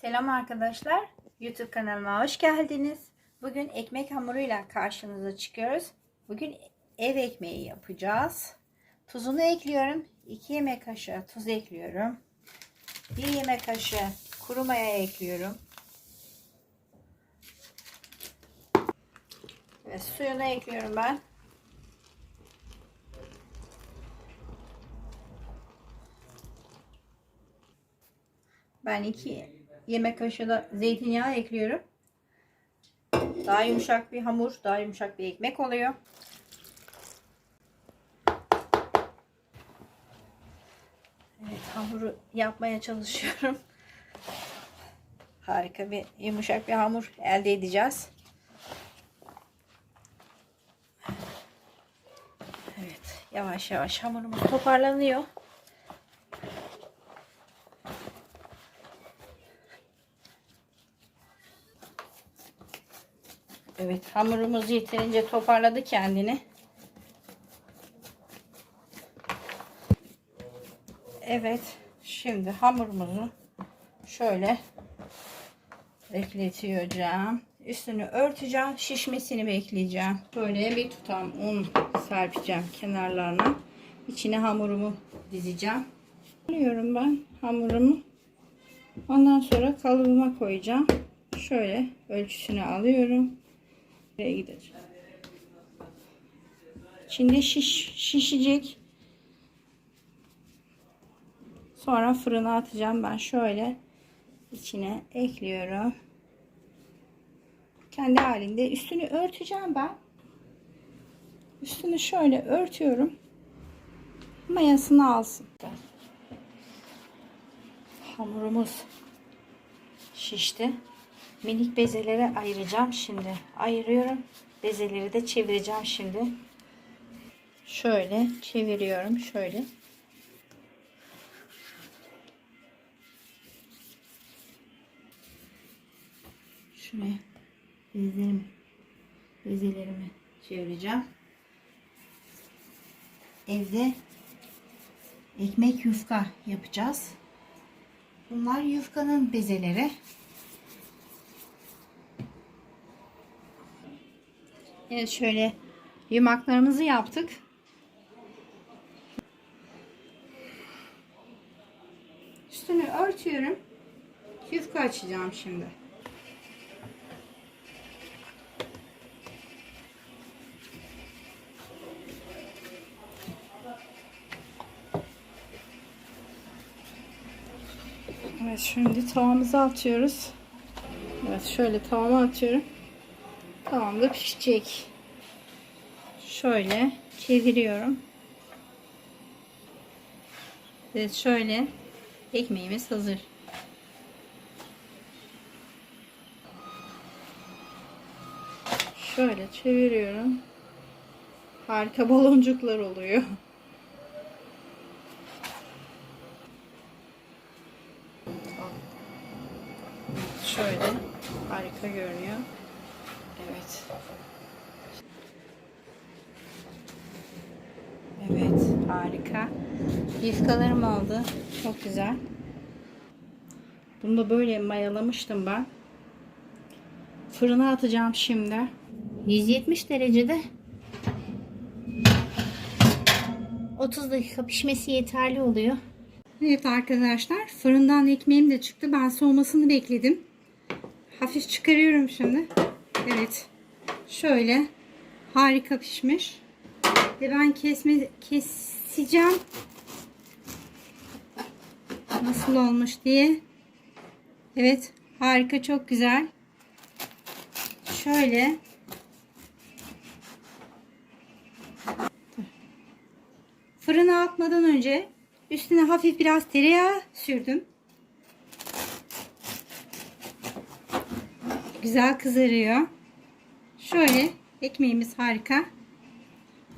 Selam arkadaşlar. YouTube kanalıma hoş geldiniz. Bugün ekmek hamuruyla karşınıza çıkıyoruz. Bugün ev ekmeği yapacağız. Tuzunu ekliyorum. 2 yemek kaşığı tuz ekliyorum. 1 yemek kaşığı kuru maya ekliyorum. Ve suyunu ekliyorum ben. Ben 2 yemek kaşığı da zeytinyağı ekliyorum. Daha yumuşak bir hamur, daha yumuşak bir ekmek oluyor. Evet, hamuru yapmaya çalışıyorum. Harika bir yumuşak bir hamur elde edeceğiz. Evet, yavaş yavaş hamurumuz toparlanıyor. Evet hamurumuz yeterince toparladı kendini. Evet şimdi hamurumuzu şöyle bekletiyorum. Üstünü örteceğim. Şişmesini bekleyeceğim. Böyle bir tutam un serpeceğim kenarlarına. İçine hamurumu dizeceğim. Alıyorum ben hamurumu. Ondan sonra kalıbıma koyacağım. Şöyle ölçüsünü alıyorum. Buraya gideceğim. Şimdi şiş, şişecek. Sonra fırına atacağım ben şöyle içine ekliyorum. Kendi halinde üstünü örteceğim ben. Üstünü şöyle örtüyorum. Mayasını alsın. Hamurumuz şişti. Minik bezelere ayıracağım şimdi. Ayırıyorum. Bezeleri de çevireceğim şimdi. Şöyle çeviriyorum. Şöyle. Şuraya bezelerimi, bezelerimi çevireceğim. Evde ekmek yufka yapacağız. Bunlar yufkanın bezeleri. Evet şöyle yumaklarımızı yaptık. Üstünü örtüyorum. Yufka açacağım şimdi. Evet şimdi tavamızı atıyoruz. Evet şöyle tavama atıyorum. Tamam da pişecek. Şöyle çeviriyorum. Evet şöyle ekmeğimiz hazır. Şöyle çeviriyorum. Harika baloncuklar oluyor. Şöyle harika görünüyor. Evet. Evet, harika. Yufkalarım oldu. Çok güzel. Bunu da böyle mayalamıştım ben. Fırına atacağım şimdi. 170 derecede 30 dakika pişmesi yeterli oluyor. Evet arkadaşlar fırından ekmeğim de çıktı. Ben soğumasını bekledim. Hafif çıkarıyorum şimdi. Evet. Şöyle harika pişmiş. Ve ben kesme keseceğim. Nasıl olmuş diye. Evet, harika çok güzel. Şöyle Fırına atmadan önce üstüne hafif biraz tereyağı sürdüm. Güzel kızarıyor. Şöyle ekmeğimiz harika.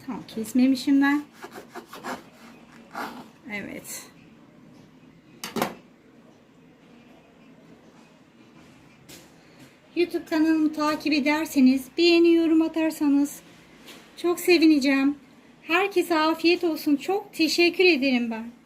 Tamam kesmemişim ben. Evet. YouTube kanalımı takip ederseniz, beğeni yorum atarsanız çok sevineceğim. Herkese afiyet olsun. Çok teşekkür ederim ben.